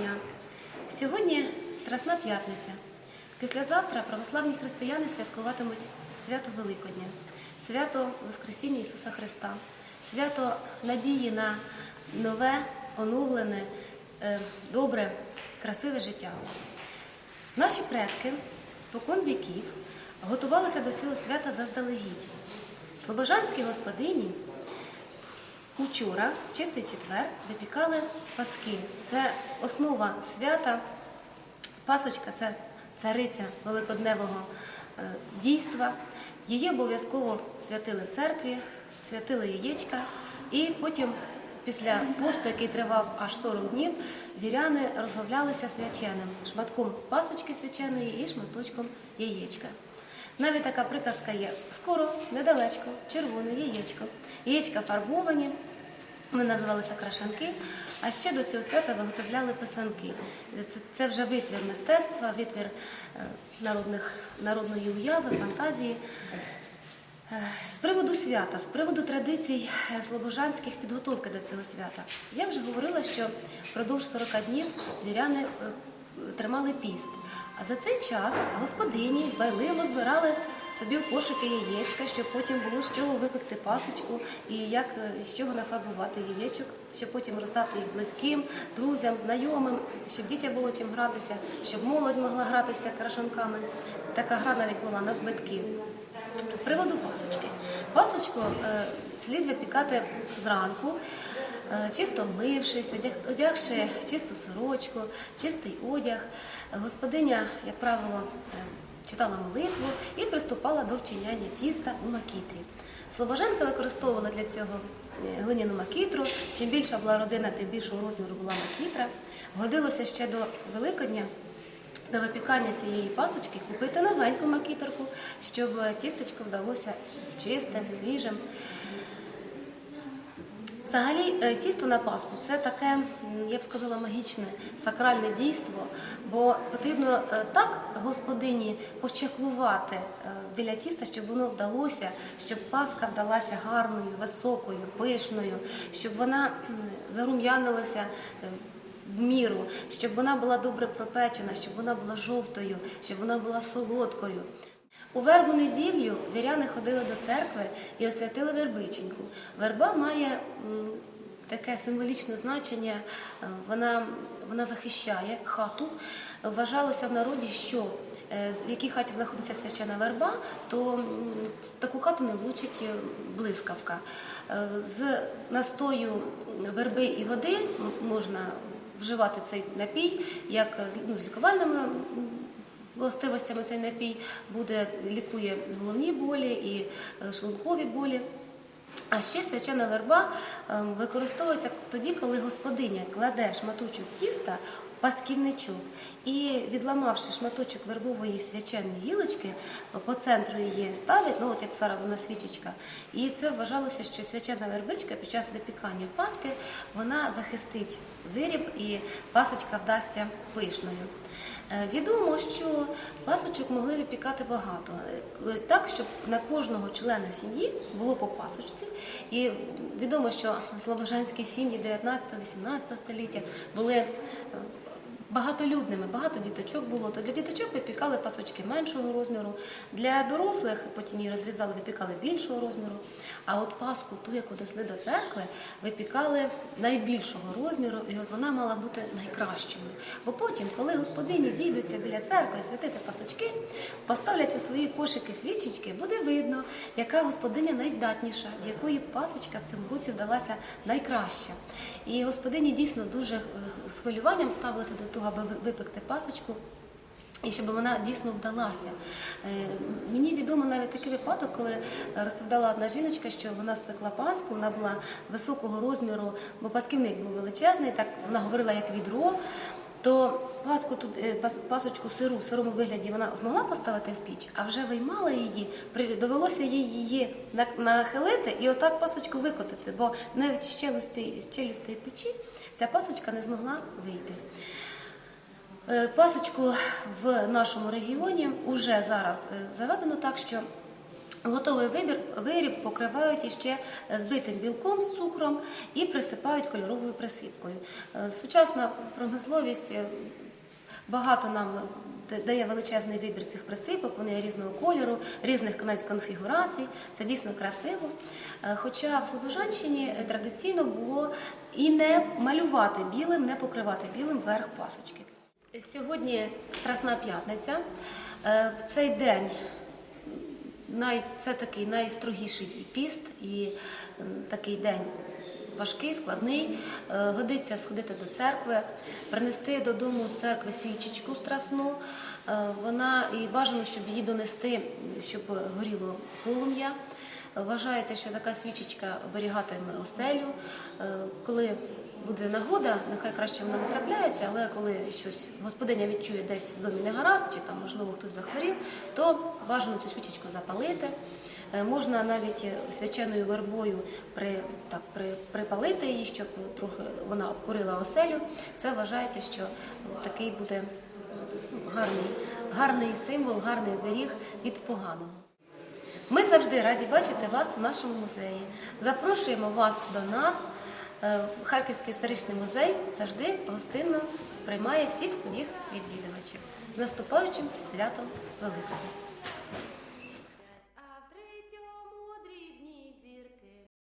дня! Сьогодні Страсна п'ятниця. Післязавтра православні християни святкуватимуть свято Великодня, свято Воскресіння Ісуса Христа, свято надії на нове, оновлене, е, добре, красиве життя. Наші предки спокон віків готувалися до цього свята заздалегідь. Слобожанські господині Учора, чистий четвер, випікали паски. Це основа свята. Пасочка це цариця великодневого е, дійства. Її обов'язково святили в церкві, святили яєчка, і потім, після посту, який тривав аж 40 днів, віряни розговлялися свяченим шматком пасочки свяченої і шматочком яєчка. Навіть така приказка є: скоро, недалечко, червоне яєчко. Яєчка фарбовані, вони називалися крашанки, а ще до цього свята виготовляли писанки. Це, це вже витвір мистецтва, витвір е, народних, народної уяви, фантазії. Е, З приводу свята, з приводу традицій е, слобожанських підготовки до цього свята. Я вже говорила, що впродовж 40 днів віряни тримали піст. А за цей час господині байливо збирали собі в кошики яєчка, щоб потім було з чого випекти пасочку і як е, з чого нафарбувати яєчок, щоб потім роздати їх близьким, друзям, знайомим, щоб дітям було чим гратися, щоб молодь могла гратися крашанками. Така гра навіть була на вбитки. З приводу пасочки. Пасочку е, слід випікати зранку, чисто вмившись, одяг, одягши чисту сорочку, чистий одяг. Господиня, як правило, е, читала молитву і приступала до вчиняння тіста у макітрі. Слобоженка використовувала для цього е, глиняну макітру. Чим більша була родина, тим більшого розміру була макітра. Годилося ще до Великодня до випікання цієї пасочки купити новеньку макітерку, щоб тістечко вдалося чистим, свіжим. Взагалі, е, тісто на Пасху це таке, я б сказала, магічне, сакральне дійство, бо потрібно е, так господині пощаклувати е, біля тіста, щоб воно вдалося, щоб Пасха вдалася гарною, високою, пишною, щоб вона зарум'янилася в міру, щоб вона була добре пропечена, щоб вона була жовтою, щоб вона була солодкою. У вербу неділю віряни ходили до церкви і освятили вербиченьку. Верба має таке символічне значення, е, вона, вона захищає хату. Вважалося в народі, що е, в якій хаті знаходиться священа верба, то таку хату не влучить е, блискавка. З настою верби і води можна вживати цей напій як ну, з лікувальними властивостями цей напій буде лікує головні болі і е, шлункові болі. А ще свячена верба е, використовується тоді, коли господиня кладе шматочок тіста в пасківничок і, відламавши шматочок вербової свяченої гілочки, по центру її ставить, ну от як зараз нас свічечка. І це вважалося, що свячена вербичка під час випікання паски вона захистить виріб і пасочка вдасться пишною. Е, Відомо, що пасочок могли випікати багато, Е, так, щоб на кожного члена сім'ї було по пасочці. І відомо, що слобожанські сім'ї 19-18 століття були е, багатолюдними, багато діточок було. То для діточок випікали пасочки меншого розміру, для дорослих потім її розрізали, випікали більшого розміру. А от паску, ту, яку несли до церкви, випікали найбільшого розміру, і от вона мала бути найкращою. Бо потім, коли господині зійдуться біля церкви святити пасочки, поставлять у свої кошики свічечки, буде видно, яка господиня найвдатніша, в якої пасочка в цьому році вдалася найкраща. І господині дійсно дуже е, з хвилюванням ставилися до того, аби ви- випекти пасочку. І щоб вона дійсно вдалася. Е, Мені відомо навіть такий випадок, коли розповідала одна жіночка, що вона спекла паску, вона була високого розміру, бо пасківник був величезний, так вона говорила як відро. То паску тут е, пасочку сиру в сирому вигляді вона змогла поставити в піч, а вже виймала її, довелося її нахилити і отак пасочку викотити, бо навіть з челюстей, з челюстей печі ця пасочка не змогла вийти. Е, Пасочку в нашому регіоні вже зараз е, заведено так, що Готовий вибір, виріб покривають іще збитим білком з цукром і присипають кольоровою присипкою. Е, Сучасна промисловість е, багато нам дає величезний вибір цих присипок, вони різного кольору, різних навіть конфігурацій. Це дійсно красиво. Е, Хоча в Слобожанщині традиційно було і не малювати білим, не покривати білим верх пасочки. Сьогодні Страсна п'ятниця. В цей день най, це такий найстрогіший піст і такий день важкий, складний. Е, Годиться сходити до церкви, принести додому з церкви свічечку страсну. Е, Вона і бажано, щоб її донести, щоб горіло полум'я. Вважається, що така свічечка оберігатиме оселю. Е, Коли буде нагода, нехай краще вона не трапляється, але коли щось господиня відчує десь в домі не гаразд, чи там можливо хтось захворів, то бажано цю свічечку запалити. Е, Можна навіть е, свяченою вербою при, так, при, припалити її, щоб трохи вона обкурила оселю. Це вважається, що такий буде ну, гарний, гарний символ, гарний оберіг від поганого. Ми завжди раді бачити вас в нашому музеї. Запрошуємо вас до нас. Е, Харківський історичний музей завжди гостинно приймає всіх своїх відвідувачів з наступаючим святом Великодня.